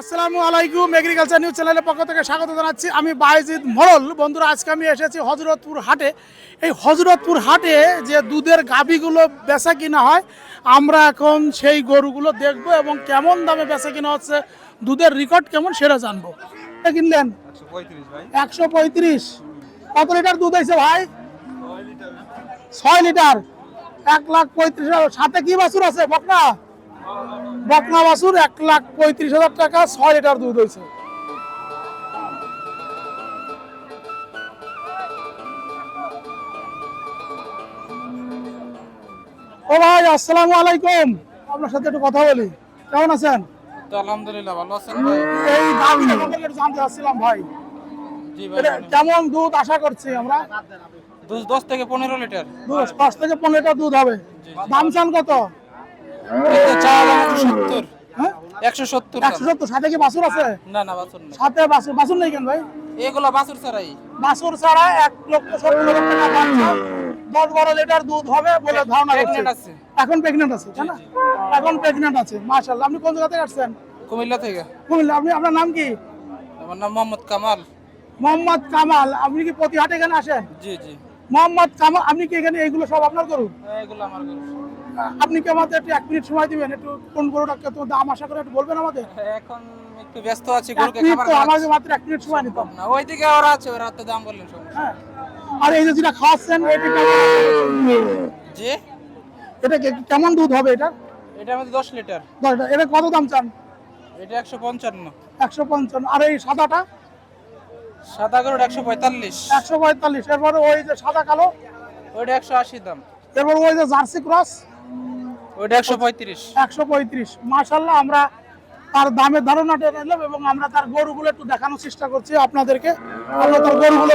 আসসালামু আলাইকুম agriculture news চ্যানেলের পক্ষ থেকে স্বাগত জানাচ্ছি। আমি বাইজিদ মরল বন্ধুরা আজকে আমি এসেছি হজরতপুর হাটে। এই হজরতপুর হাটে যে দুধের গাভীগুলো বেচা কিনা হয় আমরা এখন সেই গরুগুলো দেখব এবং কেমন দামে বেচা কিনা হচ্ছে দুধের রেকর্ড কেমন সেটা জানব। কিনলেন? একশো পঁয়ত্রিশ কত লিটার দুধ হয়েছে ভাই? ছয় লিটার। এক লাখ পঁয়ত্রিশ সাথে কি বাছুর আছে? বকনা? বকনা বাছুর এক লাখ পঁয়ত্রিশ হাজার টাকা ছয় লিটার দুধ হয়েছে। ও ভাই আসসালামু আলাইকুম। আপনার সাথে একটু কথা বলি। কেমন আছেন? আলহামদুলিল্লাহ ভালো আছেন এই জানতে চাচ্ছিলাম ভাই। কেমন দুধ আশা করছি আমরা? দুধ দশ থেকে পনেরো লিটার। দুধ পাঁচ থেকে পনেরো লিটার দুধ হবে। দাম চান কত? একশো সত্তর। হ্যাঁ? একশো সত্তর সাথে কি বাছুর আছে? না না বাছুর না সাথে বাছুর বাছুর নেই কেন ভাই? এগুলো বাছুর ছাড়াই। বাছুর ছাড়া এক লক্ষ সত্তর হাজার টাকা দাম দশ বারো লিটার দুধ হবে বলে ধারণা করছে। এখন প্রেগনেন্ট আছে তাই না? এখন প্রেগনেন্ট আছে মাশাআল্লাহ। আপনি কোন জায়গা থেকে আসছেন? কুমিল্লা থেকে। কুমিল্লা। আপনি আপনার নাম কি? আমার নাম মোহাম্মদ কামাল। মোহাম্মদ কামাল। আপনি কি প্রতি হাটে এখানে আসেন? জি জি। মোহাম্মদ কামাল আপনি কি এখানে এইগুলো সব আপনার করুন এগুলো আমার গরু। আপনি কি আমাদের একটু এক মিনিট সময় দিবেন? একটু কোন গরুটাকে তো দাম আশা করে একটু বলবেন আমাদের? এখন একটু ব্যস্ত আছি গরুকে খাবার আমাকে মাত্র এক মিনিট সময় নিতাম। না ওইদিকে ওরা আছে ওরা তো দাম বললেন সব। হ্যাঁ। আর এই যে যেটা খাওয়াচ্ছেন এটা জি? এটা কেমন দুধ হবে এটা? এটা আমাদের দশ লিটার। দশটা এটা কত দাম চান? এটা একশো পঞ্চান্ন। একশো পঞ্চান্ন। আর এই সাদাটা? সাদা পঁয়তাল্লিশ। একশো পঁয়তাল্লিশ। এরপরে ওই যে সাদা কালো? ওইটা একশো আশি দাম। এরপর ওই যে জার্সি ক্রস? ওইটা একশো পঁয়ত্রিশ। একশো পঁয়ত্রিশ। মার্শাল্লাহ আমরা তার দামের ধারণাটা নিলাম এবং আমরা তার গরুগুলো একটু দেখানোর চেষ্টা করছি আপনাদেরকে। আমরা তার গরুগুলো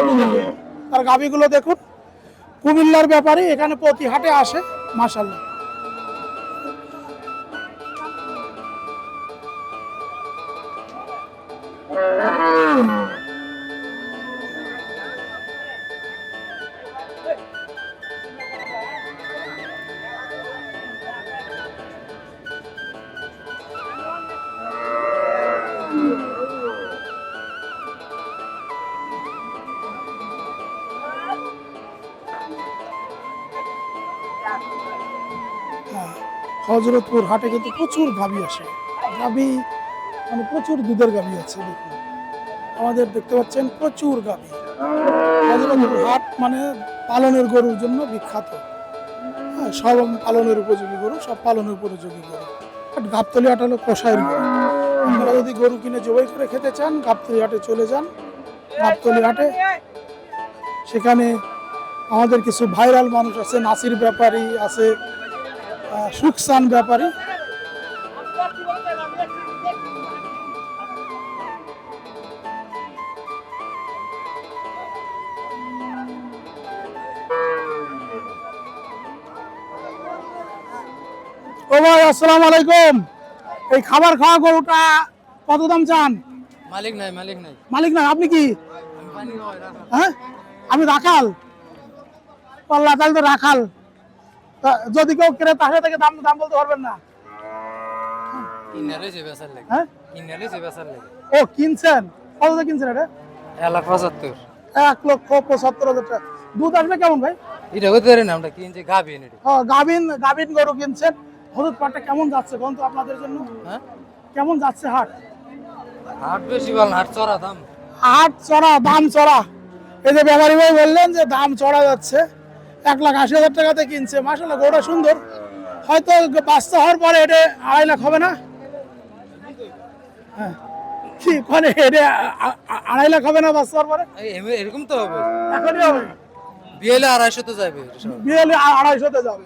তার গাভিগুলো দেখুন। কুমিল্লার ব্যাপারে এখানে প্রতি হাটে আসে মার্শাল্লাহ হজরতপুর হাটে কিন্তু প্রচুর গাভী আসে। গাভী মানে প্রচুর দুধের গাভী আছে, দেখুন। আমাদের দেখতে পাচ্ছেন প্রচুর গাভী হজরতপুর হাট মানে পালনের গরুর জন্য বিখ্যাত। হ্যাঁ সব পালনের উপযোগী গরু, সব পালনের উপযোগী গরু। বাট গাবতলি হাট হলো কষাইয়ের গরু। আপনারা যদি গরু কিনে জবাই করে খেতে চান, গাবতলি হাটে চলে যান। গাবতলি হাটে সেখানে আমাদের কিছু ভাইরাল মানুষ আছে, নাসির ব্যাপারী আছে সুখসান ব্যাপারী। ও ভাই আসসালামু আলাইকুম। এই খাবার খাওয়া গরুটা কত দাম চান? মালিক নাই মালিক নাই। মালিক না আপনি কি? হ্যাঁ? আমি রাখাল। পাল্লা তাহলে তো রাখাল। যদি কেউ কেনে তাহলে থেকে দাম দাম বলতে পারবেন না। হ্যাঁ? ও কিনছেন? কত কিনছেন এটা? এক লাখ পঁচাত্তর। এক লক্ষ পঁচাত্তর হাজার টাকা। দুধ আসবে কেমন ভাই? এটা হতে পারে না আমরা কিনছি ও, গাভিন গাভিন গরু কিনছেন। হলুদ পাটটা কেমন যাচ্ছে কোন তো আপনাদের জন্য? হ্যাঁ? কেমন যাচ্ছে হাট? হাট বেশি বল হাট চড়া দাম। হাট চড়া দাম চড়া। এই যে ব্যাপারী ভাই বললেন যে দাম চড়া যাচ্ছে। এক লাখ আশি হাজার টাকাতে কিনছে। মাসাল্লাহ গরুটা সুন্দর। হয়তো বাচ্চা হওয়ার পরে এটা আড়াই লাখ হবে না? হ্যাঁ। কি মানে এটা আড়াই লাখ হবে না বাচ্চা হওয়ার পরে? এরকম তো হবে। এখনই হবে। বিয়েলে আড়াইশো তো যাবে বিয়েলে আড়াইশোতে যাবে।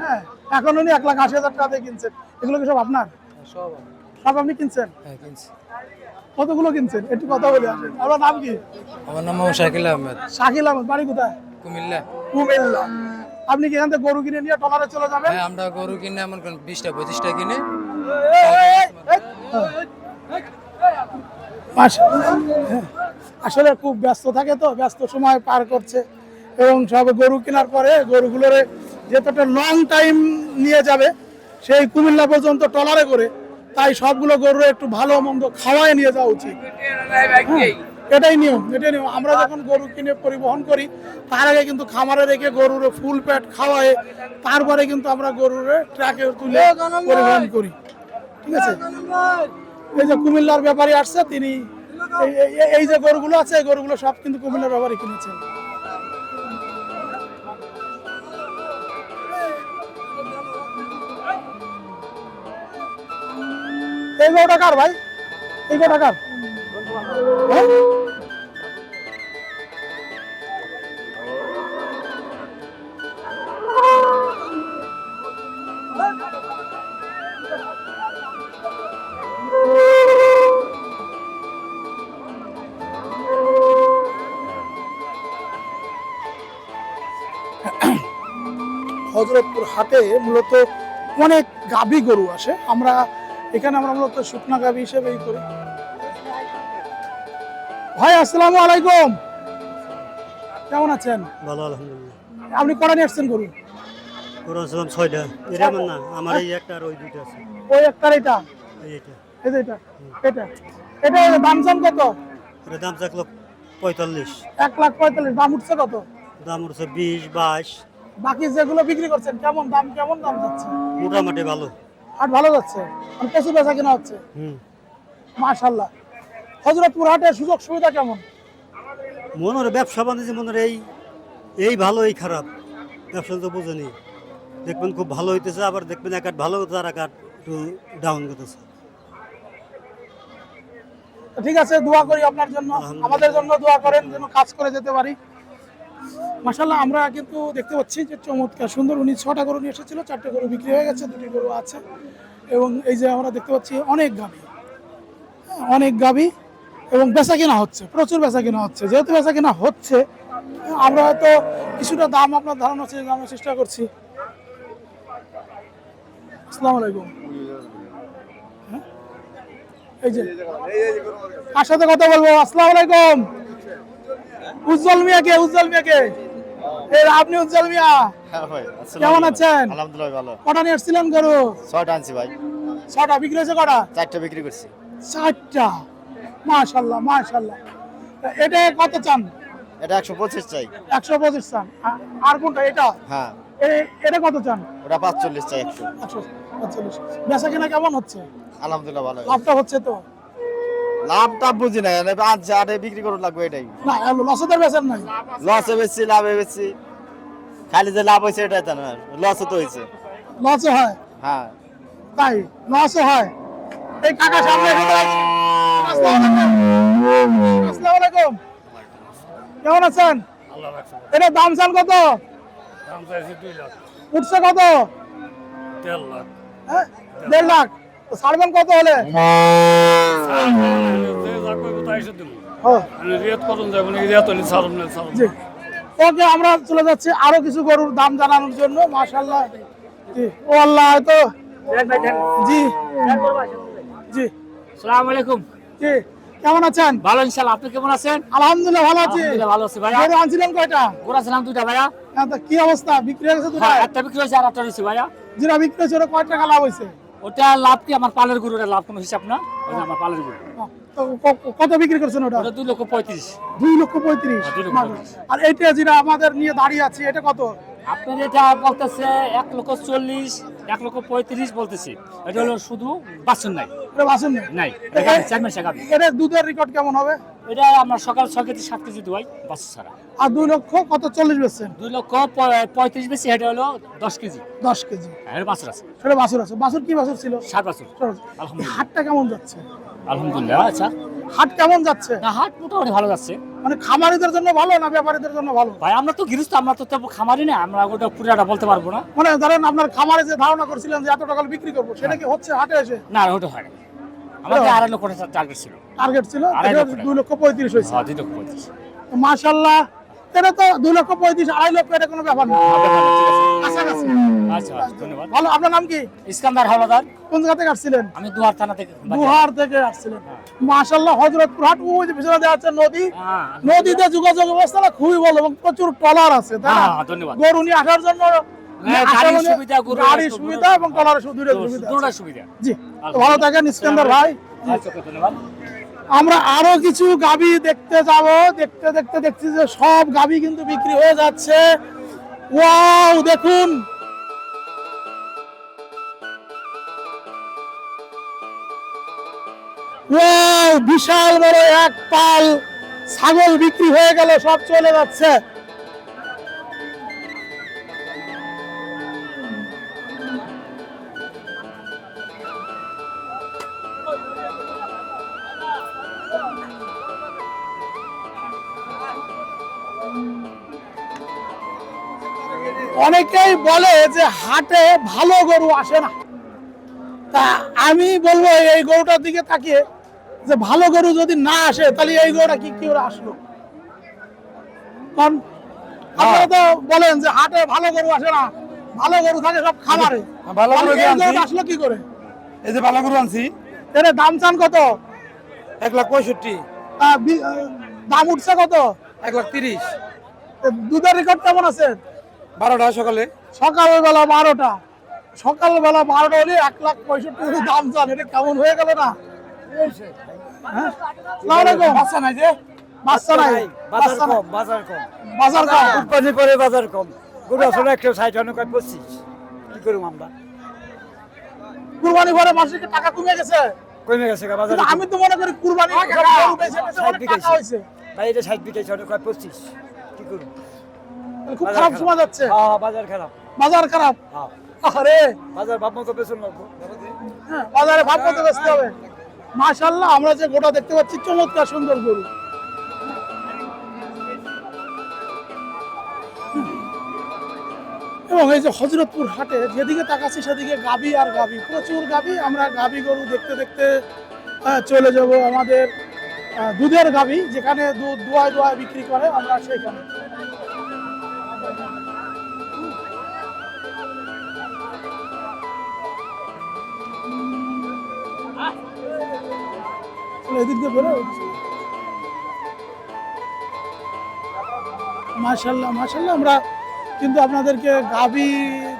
হ্যাঁ এখন উনি এক লাখ আশি হাজার কিনছেন। এগুলো কি সব আপনার? সব সব আপনি কিনছেন? হ্যাঁ কিনছি। কতগুলো কিনছেন? একটু কথা বলে আসেন। আপনার নাম কি? আমার নাম শাকিল আহমেদ। শাকিল আহমদ বাড়ি কোথায়? কুমিল্লা। কুমিল্লা। আপনি কি এখান থেকে গরু কিনে নিয়ে টলারে চলে যাবেন? হ্যাঁ আমরা গরু কিনে এমন কোন বিশটা পঁচিশটা কিনে। আসলে খুব ব্যস্ত থাকে তো ব্যস্ত সময় পার করছে। এবং সব গরু কেনার পরে গরুগুলোরে যেতটা লং টাইম নিয়ে যাবে সেই কুমিল্লা পর্যন্ত টলারে করে তাই সবগুলো গরু একটু ভালো মন্দ খাওয়ায় নিয়ে যাওয়া উচিত। হ্যাঁ, এটাই নিয়ম এটাই নিয়ম। আমরা যখন গরু কিনে পরিবহন করি তার আগে কিন্তু খামারে রেখে গরুর ফুল পেট খাওয়ায় তারপরে কিন্তু আমরা গরুর ট্রাকে তুলে পরিবহন করি। ঠিক আছে? এই যে কুমিল্লার ব্যাপারী আসছে তিনি এই- যে গরুগুলো আছে এই গরুগুলো সব কিন্তু কুমিল্লার ব্যাপারী কিনেছেন এই গরুটা কার ভাই? এই গরুটা কার? হ্যাঁ? হাটে মূলত অনেক গাভী গরু আসে। আমরা এখানে আমরা মূলত শুকনা গাভী হিসেবেই করি। ভাই আসসালামু আলাইকুম। কেমন আছেন? ভালো আলহামদুলিল্লাহ। আপনি কটা নিয়ে আসছেন গরু? ওরা ছিলাম ছয়টা। এটা আমার না আমার এই একটা আর ওই দুইটা আছে। ওই একটার এটা এই এটা? এটা? এটা দাম কত? এটা দাম চাকলো পঁয়তাল্লিশ। এক লাখ পঁয়তাল্লিশ। দাম উঠছে কত? দাম উঠছে বিশ বাইশ। বাকি যেগুলো বিক্রি করছেন কেমন দাম কেমন দাম যাচ্ছে? মোটামুটি ভালো। হাট ভালো যাচ্ছে? আর প্রচুর বেচা কেনা হচ্ছে? হুম। মাশাল্লাহ হজরতপুর হাটের সুযোগ সুবিধা কেমন? মনে হয় ব্যবসা বাণিজ্য মনে হয় এই এই ভালো এই খারাপ। ব্যবসা তো বোঝেনি। দেখবেন খুব ভালো হইতেছে আবার দেখবেন এক ভালো হচ্ছে আর এক একটু ডাউন করতেছে। ঠিক আছে দোয়া করি আপনার জন্য। আমাদের জন্য দোয়া করেন যেন কাজ করে যেতে পারি। মাসাল্লাহ আমরা কিন্তু দেখতে পাচ্ছি যে চমৎকার সুন্দর উনি ছটা গরু নিয়ে এসেছিল চারটে গরু বিক্রি হয়ে গেছে দুটি গরু আছে। এবং এই যে আমরা দেখতে পাচ্ছি অনেক গাভী। হ্যাঁ, অনেক গাভী এবং বেচা কেনা হচ্ছে প্রচুর বেচা কেনা হচ্ছে। যেহেতু বেচা কেনা হচ্ছে আমরা হয়তো কিছুটা দাম আপনার ধারণা হচ্ছে জানার চেষ্টা করছি। আসসালামু আলাইকুম। হ্যাঁ? এই যে কার সাথে কথা বলব। আসসালামু আলাইকুম। উজ্জ্বল মিয়া কে উজ্জ্বল মিয়া কে আপনি উজ্জ্বল মিয়া? হ্যাঁ কেমন আছেন? আলহামদুলিল্লাহ ভালো। কটা নিয়ে গরু? ছয়টা আনছি ভাই। ছটা বিক্রি হয়েছে কটা? চারটা বিক্রি করছি। চারটা। মাশাল্লাহ মাশাল্লাহ এটা কত চান? এটা একশো পঁচিশ চাই। একশো পঁচিশ চান। আর কোনটা এটা? হ্যাঁ। এটা কত চান? ওটা পাঁচচল্লিশ চাই একশো। বেচা কেনা কেমন হচ্ছে? আলহামদুলিল্লাহ ভালো। লাভটা হচ্ছে তো? লাভ টাভ বুঝি না আনছি আরে বিক্রি করুন লাগবে এটাই। না লসেদের বেচেন নাই। লসে বেশি লাভে বেশি খালি যে লাভ হয়েছে এটাই তো না লসও তো হয়েছে। লসও হয়? হ্যাঁ। তাই লসও হয়? এই কাকা সামনে আসসালামু আলাইকুম। কেমন আছেন? এটা দাম চান কত? উঠছে কত? হ্যাঁ? দেড় লাখ। তো ছাড়বেন কত হলে? ওকে আমরা চলে যাচ্ছি আরও কিছু গরুর দাম জানানোর জন্য মাশাল্লাহ জি। ও আল্লাহ জি। জি। সালাম আলাইকুম। জি। কেমন আছেন? ভালো ইনশাল্লাহ আপনি কেমন আছেন? আলহামদুলিল্লাহ ভালো আছি। ভালো আছি। ভাইয়া গরু আনছিলেন কয়টা? দুইটা ভাইয়া। হ্যাঁ, কি অবস্থা? বিক্রি হয়ে গেছে দুটা? হ্যাঁ একটা বিক্রি হয়েছে আর একটা রয়েছে ভাইয়া। যেটা বিক্রি হয়েছে কয় টাকা লাভ হয়েছে? ওটা লাভ কি? আমার পালের গরুর লাভ কোনো হিসাব না। যে আমার পালের গরু। কত বিক্রি করছেন ওটা? ওটা দুই লক্ষ পঁয়ত্রিশ। দুই লক্ষ পঁয়ত্রিশ। হ্যাঁ। আর এইটা যেটা আমাদের নিয়ে দাঁড়িয়ে আছে এটা কত? আপনার এটা বলতেছে এক লক্ষ চল্লিশ এক লক্ষ পঁয়ত্রিশ বলতেছি। এটা হলো শুধু বাসন নাই। এটা বাসন নেই? নাই। এটা মাসে গাভী। এটা দুধের রেকর্ড কেমন হবে? এটা আমরা সকাল ছয় কেজি সাত কেজি দুয়াই বাস ছাড়া। আর দুই লক্ষ কত চল্লিশ বেচছেন? দুই লক্ষ পঁয়ত্রিশ বেশি এটা হলো দশ কেজি। দশ কেজি। হ্যাঁ, বাছর আছে। সেটা বাসুর আছে। বাসুর কি বাসুর ছিল? সাত বাছর। আলহামদুলিল্লাহ। হাটটা কেমন যাচ্ছে? আলহামদুলিল্লাহ আচ্ছা। হাট কেমন যাচ্ছে? না হাট মোটামুটি ভালো যাচ্ছে। মানে খামারিদের জন্য ভালো না ব্যাপারীদের জন্য ভালো? ভাই আমরা তো গৃহস্থ আমরা তো খামারি না আমরা ওটা পুরাটা বলতে পারব না। মানে ধরেন আপনার খামারে যে ধারণা করছিলেন যে এত টাকা বিক্রি করব সেটা কি হচ্ছে হাটে এসে? না ওটা হয় না। আমাদের আড়াই লক্ষ টাকা টার্গেট ছিল। টার্গেট ছিল। দুই লক্ষ পঁয়ত্রিশ হয়েছে। হ্যাঁ দুই লক্ষ পঁয়ত্রিশ। মাশাল্লাহ এটা তো দুই লক্ষ পঁয়ত্রিশ আড়াই লক্ষ এটা কোনো ব্যাপার না। আচ্ছা আচ্ছা, ধন্যবাদ। ভালো আপনার নাম কি? ইস্কান্দার হাওলাদার। কোন জায়গা থেকে আসছিলেন? আমি দুহার থানা থেকে দুহার থেকে আসছিলেন। মাশাল্লাহ হজরতপুর হাট ওই যে পিছনে দেওয়া আছে নদী হ্যাঁ নদীতে যোগাযোগ ব্যবস্থা খুবই ভালো এবং প্রচুর টলার আছে তাই না? হ্যাঁ, ধন্যবাদ। গরু নিয়ে আসার জন্য হ্যাঁ, গাড়ির সুবিধা, গরুর গাড়ির একটা সুবিধা এবং টলারের সুবিধা সুবিধা সুবিধা। জি। ভালো থাকেন ইস্কান্দার ভাই। ধন্যবাদ। আমরা আরও কিছু গাবি দেখতে যাব। দেখতে দেখতে দেখছি যে সব গাবি কিন্তু বিক্রি হয়ে যাচ্ছে। ওয়াও দেখুন। ওয়াও বিশাল বড় এক পাল। ছাগল বিক্রি হয়ে গেল সব চলে যাচ্ছে। অনেকেই বলে যে হাটে ভালো গরু আসে না। তা আমি বলব এই গরুটার দিকে তাকিয়ে যে ভালো গরু যদি না আসে তাহলে এই গরুটা কি কি করে আসলো? কারণ আপনারা তো বলেন যে হাটে ভালো গরু আসে না ভালো গরু থাকে সব খামারে। ভালো গরু আনছি। গরুটা আসলো কি করে? এই যে ভালো গরু আনছি। এর দাম চান কত? এক লাখ পঁয়ষট্টি। দাম উঠছে কত? এক লাখ তিরিশ। দুধের রেকর্ড কেমন আছে? বারোটা সকালে? সকালবেলা বারোটা। সকালবেলা বারোটা হলে এক লাখ পঁয়ষট্টি করে দাম চান। এটা কেমন হয়ে গেল না? হ্যাঁ? আসসালামু বাচ্চা নাই যে? বাচ্চা নাই। বাজার কম বাজার কম। বাজার কম। কোম্পানি করে বাজার কম। গরু আসলে একশো ষাট অনেক পঁচিশ। কি করুম আমরা? কুরবানি পরে মাসে কি টাকা কমে গেছে। কমে গেছে আমি তো মনে করি কুরবানি টাকা হয়েছে। এটা ষাট বিকেছে অনেক পঁচিশ। কি করুম? খুব খারাপ। সময় যাচ্ছে। হ্যাঁ বাজার খারাপ। বাজার খারাপ? হ্যাঁ। আরে! বাজার ভাব মতো হ্যাঁ, বাজারে ভাব মতো বেচতে হবে। মাশাল্লাহ আমরা যে গোটা দেখতে পাচ্ছি চমৎকার সুন্দর গরু। এবং এই যে হজরতপুর হাটে যেদিকে তাকাচ্ছি সেদিকে গাবি আর গাবি প্রচুর গাবি আমরা গাবি গরু দেখতে দেখতে চলে যাব আমাদের দুধের গাবি যেখানে দুধ দোয়ায় দোয়ায় বিক্রি করে আমরা সেখানে এদিক দিয়ে বেরো। মাশাল্লাহ মাশাল্লাহ আমরা কিন্তু আপনাদেরকে গাবি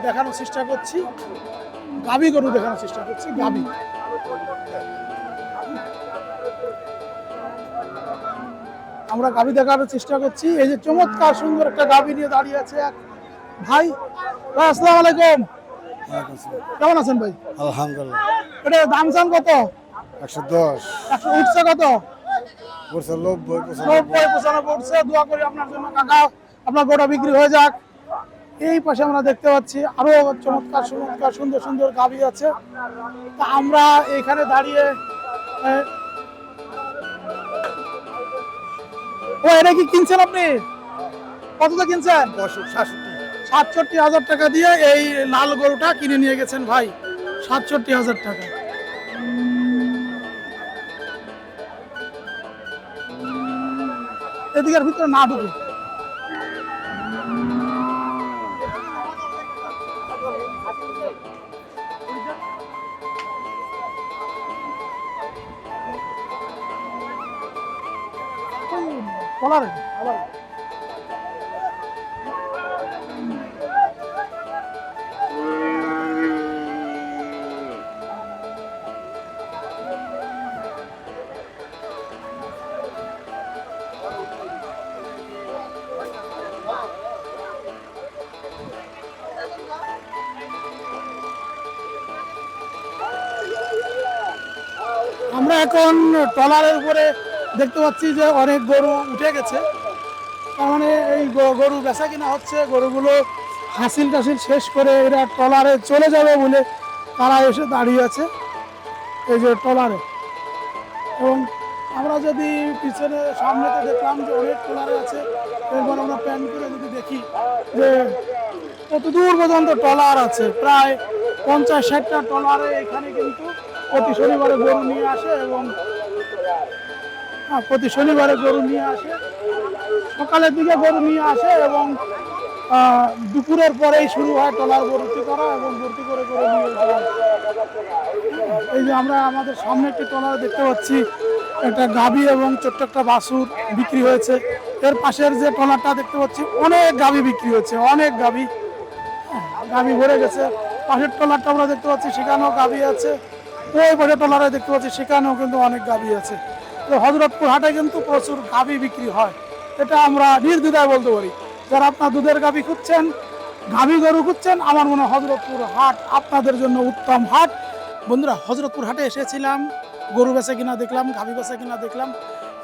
দেখানোর চেষ্টা করছি। গাবি গরু দেখানোর চেষ্টা করছি গাবি আমরা গাবি দেখানোর চেষ্টা করছি। এই যে চমৎকার সুন্দর একটা গাবি নিয়ে দাঁড়িয়ে আছে এক ভাই। ভাই আসসালামু আলাইকুম। কেমন আছেন ভাই? আলহামদুলিল্লাহ। এটা দাম চান কত? একশো দশ। একশো উঠছে কত? বলছে নব্বই নব্বই পঁচানব্বই উঠছে দোয়া করি আপনার জন্য। কাকা আপনার গোটা বিক্রি হয়ে যাক। এই পাশে আমরা দেখতে পাচ্ছি আরও চমৎকার চমৎকার সুন্দর সুন্দর গাভি আছে। তা আমরা এখানে দাঁড়িয়ে ও এটা কি কিনছেন আপনি? কতটা কিনছেন? সাতষট্টি হাজার টাকা দিয়ে এই লাল গরুটা কিনে নিয়ে গেছেন ভাই। সাতষট্টি হাজার টাকা। এদিকের ভিতরে না ঢুকে। কলারে আবার এখন ট্রলারের উপরে দেখতে পাচ্ছি যে অনেক গরু উঠে গেছে। তার মানে এই গরু বেচা কিনা হচ্ছে, গরুগুলো হাসিল টাসিল শেষ করে এরা ট্রলারে চলে যাবে বলে তারা এসে দাঁড়িয়ে আছে এই যে ট্রলারে। এবং আমরা যদি পিছনে সামনেতে দেখলাম যে অনেক ট্রলারে আছে, এরপর আমরা প্যান করে যদি দেখি যে কত দূর পর্যন্ত ট্রলার আছে, প্রায় পঞ্চাশ ষাটটা ট্রলারে এখানে কিন্তু প্রতি শনিবারে গরু নিয়ে আসে এবং হ্যাঁ, প্রতি শনিবারে গরু নিয়ে আসে। সকালের দিকে গরু নিয়ে আসে এবং দুপুরের পরেই শুরু হয় ট্রলার ভর্তি করা এবং ভর্তি করে করে নিয়ে যাওয়া এই যে আমরা আমাদের সামনে একটি টলার দেখতে পাচ্ছি। একটা গাবি এবং ছোট্ট একটা বাছুর বিক্রি হয়েছে। এর পাশের যে টলারটা দেখতে পাচ্ছি অনেক গাবি বিক্রি হচ্ছে অনেক গাবি হ্যাঁ, গাভী ভরে গেছে। পাশের টলারটা আমরা দেখতে পাচ্ছি সেখানেও গাভী আছে। ওই টলারে দেখতে পাচ্ছি, সেখানেও কিন্তু অনেক গাভী আছে। তো হজরতপুর হাটে কিন্তু প্রচুর গাভী বিক্রি হয়। এটা আমরা নির্দ্বিধায় বলতে পারি। যারা আপনার দুধের গাভী খুঁজছেন, গাভী গরু খুঁজছেন, আমার মনে হয় হজরতপুর হাট আপনাদের জন্য উত্তম হাট। বন্ধুরা, হজরতপুর হাটে এসেছিলাম, গরু বেচা কিনা দেখলাম, গাভী বেচা কিনা দেখলাম,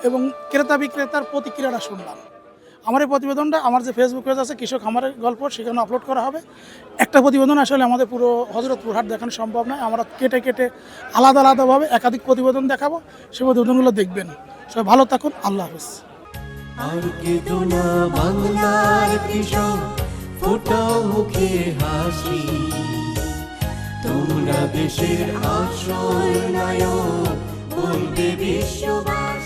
এবং ক্রেতা বিক্রেতার প্রতিক্রিয়াটা শুনলাম। আমার এই প্রতিবেদনটা, আমার যে ফেসবুক পেজ আছে, কৃষক খামারের গল্প, সেখানে আপলোড করা হবে। একটা প্রতিবেদন আসলে আমাদের পুরো হজরতপুর হাট দেখানো সম্ভব নয়। আমরা কেটে কেটে আলাদা আলাদাভাবে একাধিক প্রতিবেদন দেখাবো। সেই প্রতিবেদনগুলো দেখবেন। সবাই ভালো থাকুন। আল্লাহ হাফিজ। তোমরা দেশের নায়ক বিশ্ববাসী।